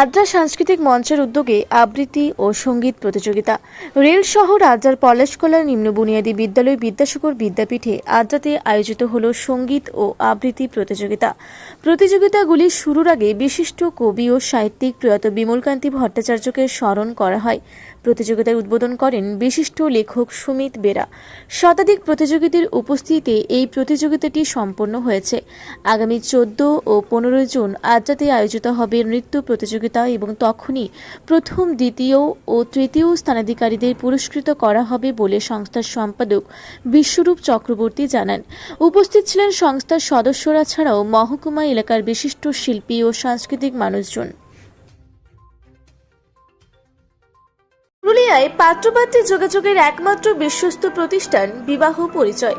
আদ্রা সাংস্কৃতিক মঞ্চের উদ্যোগে আবৃত্তি ও সংগীত প্রতিযোগিতা। রেল শহর আদ্রার পলাশকলা নিম্ন বুনিয়াদী বিদ্যালয় বিদ্যাসাগর বিদ্যাপীঠে আদ্রাতে আয়োজিত হল সংগীত ও আবৃত্তি প্রতিযোগিতা। প্রতিযোগিতাগুলি শুরুর আগে বিশিষ্ট কবি ও সাহিত্যিক প্রয়াত বিমলকান্তি ভট্টাচার্যকে স্মরণ করা হয়। প্রতিযোগিতায় উদ্বোধন করেন বিশিষ্ট লেখক সুমিত বেরা। শতাধিক প্রতিযোগীদের উপস্থিতিতে এই প্রতিযোগিতাটি সম্পন্ন হয়েছে। আগামী চোদ্দ ও পনেরোই জুন আদ্রাতে আয়োজিত হবে নৃত্য প্রতিযোগিতা এবং তখনই প্রথম, দ্বিতীয় ও তৃতীয় স্থানাধিকারীদের পুরস্কৃত করা হবে বলে সংস্থার সম্পাদক বিশ্বরূপ চক্রবর্তী জানান। উপস্থিত ছিলেন সংস্থার সদস্যরা ছাড়াও মহকুমা এলাকার বিশিষ্ট শিল্পী ও সাংস্কৃতিক মানুষজন। পুরুলিয়ায় পাত্রপাত্রী যোগাযোগের একমাত্র বিশ্বস্ত প্রতিষ্ঠান বিবাহ পরিচয়।